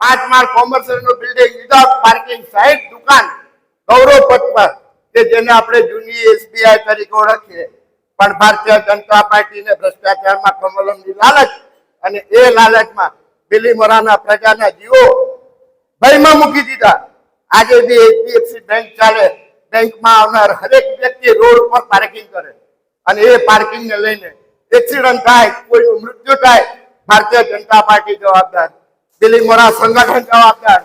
પાંચ માળ કોમર્શિયલનું બિલ્ડિંગ વિધાઉટ પાર્કિંગ સાઈડ દુકાન ગૌરવ પથ પર કે જેને આપણે જૂની એસબીઆઈ તરીકે ઓળખીએ. પણ ભારતીય જનતા પાર્ટીને ભ્રષ્ટાચારમાં કમલમની લાલચ અને એ લાલચમાં બિલીમોરાના પ્રજાના જીવો ભયમાં મૂકી દીધા. આજે બી એચડીએફસી બેંક ચાલે, બેંકમાં આવનાર હરેક વ્યક્તિ રોડ ઉપર પાર્કિંગ કરે. અને એ પાર્કિંગ ને લઈને એક્સિડન્ટ થાય કોઈનું મૃત્યુ થાય, ભારતીય જનતા પાર્ટી જવાબદાર. બિલીમોરા સંગઠન જવાબદાર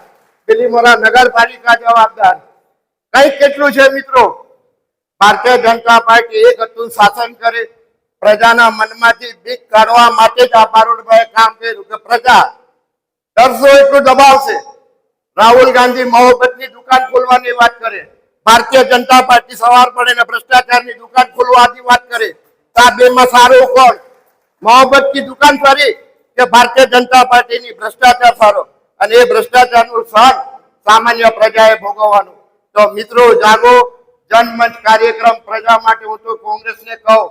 બિલીમોરા નગરપાલિકા જવાબદાર. કઈ કેટલું છે મિત્રો? ભારતીય જનતા પાર્ટી એક હતું શાસન કરે, પ્રજાના મનમાંથી બીક કાઢવા માટે જ આ બારોડભાઈ કામ કર્યું કે પ્રજા, ડરશો એટલું દબાવશે. રાહુલ ગાંધી મોહબ્બતની દુકાન ખોલવાની વાત કરે. ભારતીય જનતા પાર્ટી સવાર પડે ને ભ્રષ્ટાચારની દુકાન ખોલવાની વાત કરે. તો આ બેમાં સારું કોણ? મોહબ્બત की દુકાન સારી કે ભારતીય જનતા પાર્ટીની ભ્રષ્ટાચાર સારો અને એ ભ્રષ્ટાચારનું સહન સામાન્ય પ્રજાએ ભોગવવાનું. તો મિત્રો, જાગો. જનમંચ કાર્યક્રમ પ્રજા માટે હું તો કોંગ્રેસને કહું.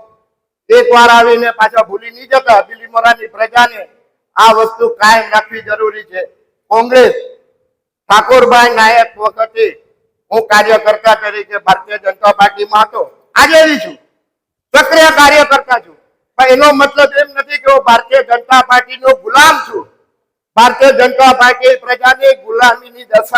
એક વાર આવીને પાછા ભૂલી નહીં જતા. બિલીમોરાની પ્રજાને આ વસ્તુ કાયમ રાખવી જરૂરી છે. કોંગ્રેસ, ઠાકોરભાઈ નાયક વખતે હું કાર્યકર્તા તરીકે ભારતીય જનતા પાર્ટીમાં હતો. આજે છું. સક્રિય કાર્યકર્તા છું. પણ એનો મતલબ એમ ભારતીય જનતા પાર્ટીનો ગુલામ છું. ભારતીય જનતા પાર્ટી પ્રજાની ગુલામીની દશા